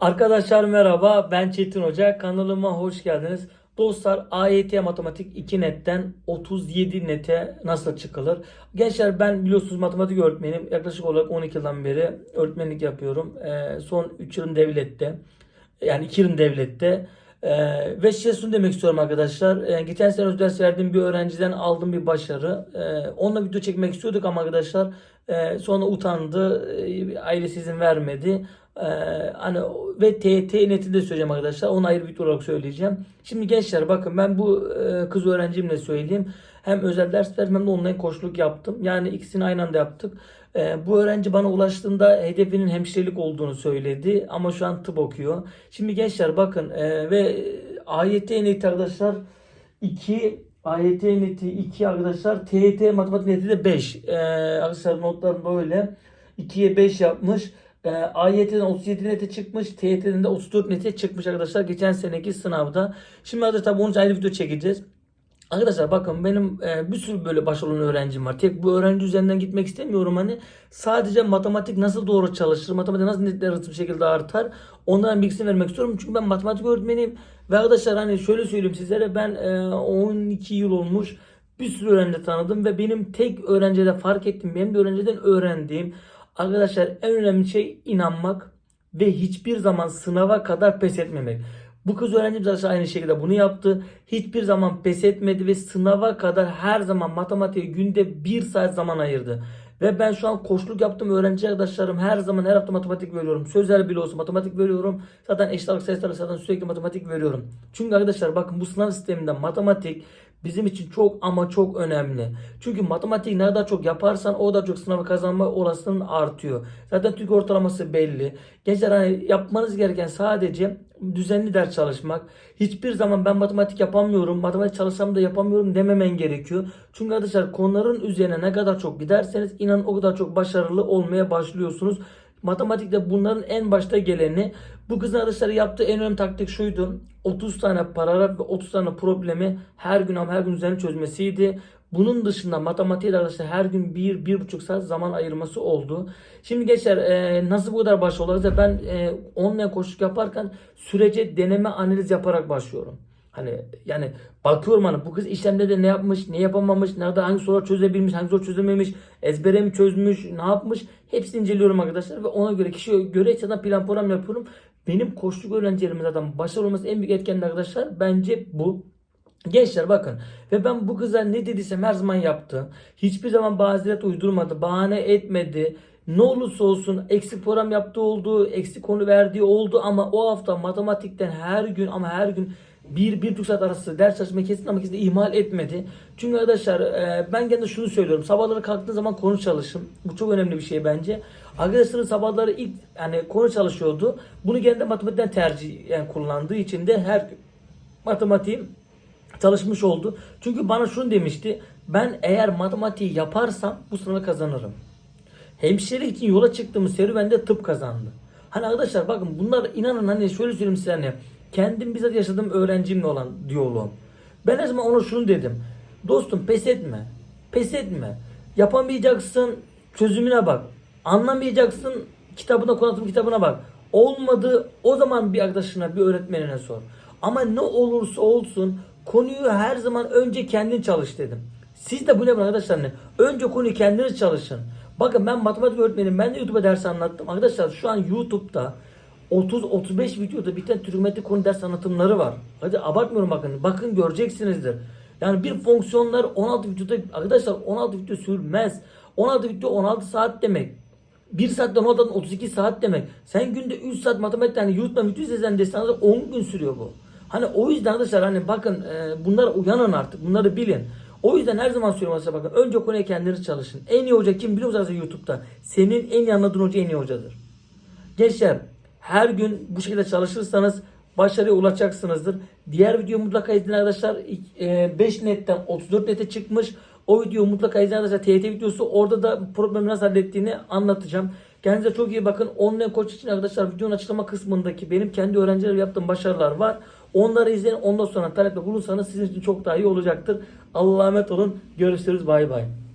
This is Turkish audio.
Arkadaşlar merhaba ben Çetin Hoca kanalıma hoş geldiniz. Dostlar AYT Matematik 2 netten 37 nete nasıl çıkılır? Gençler ben biliyorsunuz matematik öğretmenim. Yaklaşık olarak 12 yıldan beri öğretmenlik yapıyorum. Ee, son 3 yılım devlette. Yani 2 yılım devlette. Ee, ve size şunu demek istiyorum arkadaşlar. Ee, geçen sene ders verdiğim bir öğrenciden aldığım bir başarı. Ee, onunla video çekmek istiyorduk ama arkadaşlar e, sonra utandı. E, ailesi izin vermedi. Ee, hani ve TYT netini de söyleyeceğim arkadaşlar. Onu ayrı bir olarak söyleyeceğim. Şimdi gençler bakın ben bu e, kız öğrencimle söyleyeyim. Hem özel ders verdim hem de online koçluk yaptım. Yani ikisini aynı anda yaptık. Ee, bu öğrenci bana ulaştığında hedefinin hemşirelik olduğunu söyledi. Ama şu an tıp okuyor. Şimdi gençler bakın e, ve AYT neti arkadaşlar 2 AYT neti 2 arkadaşlar TYT matematik neti de 5. Ee, arkadaşlar notlarım böyle. 2'ye 5 yapmış. E, AYT'den 37 nete çıkmış. TYT'den de 34 nete çıkmış arkadaşlar. Geçen seneki sınavda. Şimdi arkadaşlar tabii onun için ayrı video çekeceğiz. Arkadaşlar bakın benim e, bir sürü böyle başarılı öğrencim var. Tek bu öğrenci üzerinden gitmek istemiyorum hani. Sadece matematik nasıl doğru çalışır, matematik nasıl netler hızlı bir şekilde artar. Onların bilgisini vermek istiyorum. Çünkü ben matematik öğretmeniyim. Ve arkadaşlar hani şöyle söyleyeyim sizlere ben e, 12 yıl olmuş bir sürü öğrenci tanıdım ve benim tek öğrencide fark ettiğim, benim de öğrenciden öğrendiğim arkadaşlar en önemli şey inanmak ve hiçbir zaman sınava kadar pes etmemek. Bu kız öğrencimiz arkadaşlar aynı şekilde bunu yaptı. Hiçbir zaman pes etmedi ve sınava kadar her zaman matematiğe günde bir saat zaman ayırdı. Ve ben şu an koçluk yaptım öğrenci arkadaşlarım her zaman her hafta matematik veriyorum. Sözel bile olsa matematik veriyorum. Zaten eşit ağırlık sayıları zaten sürekli matematik veriyorum. Çünkü arkadaşlar bakın bu sınav sisteminde matematik bizim için çok ama çok önemli. Çünkü matematik ne kadar çok yaparsan o kadar çok sınavı kazanma olasılığın artıyor. Zaten Türk ortalaması belli. Gençler hani yapmanız gereken sadece düzenli ders çalışmak. Hiçbir zaman ben matematik yapamıyorum, matematik çalışsam da yapamıyorum dememen gerekiyor. Çünkü arkadaşlar konuların üzerine ne kadar çok giderseniz inanın o kadar çok başarılı olmaya başlıyorsunuz. Matematikte bunların en başta geleni bu kızın arkadaşlar yaptığı en önemli taktik şuydu. 30 tane paragraf ve 30 tane problemi her gün ama her gün üzerine çözmesiydi. Bunun dışında matematiğe arkadaşlar her gün 1-1,5 saat zaman ayırması oldu. Şimdi gençler e, nasıl bu kadar başarılı olacak? Ben e, online koşuk yaparken sürece deneme analiz yaparak başlıyorum. Hani yani bakıyorum hani bu kız işlemde de ne yapmış, ne yapamamış, nerede hangi sorular çözebilmiş, hangi soru çözememiş, ezbere mi çözmüş, ne yapmış hepsini inceliyorum arkadaşlar ve ona göre kişiye göre zaten plan program yapıyorum. Benim koçluk öğrencilerimin zaten başarılı olması en büyük etken arkadaşlar bence bu. Gençler bakın ve ben bu kıza ne dediysem her zaman yaptı. Hiçbir zaman bazeret uydurmadı, bahane etmedi. Ne olursa olsun eksik program yaptığı oldu, eksik konu verdiği oldu ama o hafta matematikten her gün ama her gün bir, bir buçuk saat arası ders çalışmayı kesin ama kesin ihmal etmedi. Çünkü arkadaşlar e, ben gene şunu söylüyorum. Sabahları kalktığın zaman konu çalışın. Bu çok önemli bir şey bence. Arkadaşların sabahları ilk yani konu çalışıyordu. Bunu genelde matematikten tercih yani kullandığı için de her matematiğim çalışmış oldu. Çünkü bana şunu demişti. Ben eğer matematiği yaparsam bu sınavı kazanırım. Hemşirelik için yola çıktığımız serüvende tıp kazandı. Hani arkadaşlar bakın bunlar inanın hani şöyle söyleyeyim size hani kendim bizzat yaşadığım öğrencimle olan diyaloğum. Ben her zaman ona şunu dedim. Dostum pes etme. Pes etme. Yapamayacaksın çözümüne bak. Anlamayacaksın kitabına konatım kitabına bak. Olmadı o zaman bir arkadaşına bir öğretmenine sor. Ama ne olursa olsun konuyu her zaman önce kendin çalış dedim. Siz de bu ne arkadaşlar ne? Önce konuyu kendiniz çalışın. Bakın ben matematik öğretmenim. Ben de YouTube'a ders anlattım. Arkadaşlar şu an YouTube'da 30-35 videoda biten trigonometri konu ders anlatımları var. Hadi abartmıyorum bakın. Bakın göreceksinizdir. Yani bir fonksiyonlar 16 videoda arkadaşlar 16 video sürmez. 16 video 16 saat demek. 1 saatten 16'dan 32 saat demek. Sen günde 3 saat matematikten yani YouTube'dan video izlesen destanızda 10 gün sürüyor bu. Hani o yüzden arkadaşlar hani bakın e, bunlara uyanın artık. Bunları bilin. O yüzden her zaman söylüyorum arkadaşlar bakın. Önce konuya kendiniz çalışın. En iyi hoca kim biliyor musunuz YouTube'da? Senin en iyi anladığın hoca en iyi hocadır. Gençler her gün bu şekilde çalışırsanız başarıya ulaşacaksınızdır. Diğer videoyu mutlaka izleyin arkadaşlar. 5 netten 34 nete çıkmış. O videoyu mutlaka izleyin arkadaşlar. TYT videosu. Orada da problemi nasıl hallettiğini anlatacağım. Kendinize çok iyi bakın. Online koç için arkadaşlar videonun açıklama kısmındaki benim kendi öğrencilerim yaptığım başarılar var. Onları izleyin. Ondan sonra talepte bulursanız sizin için çok daha iyi olacaktır. Allah'a emanet olun. Görüşürüz. Bay bay.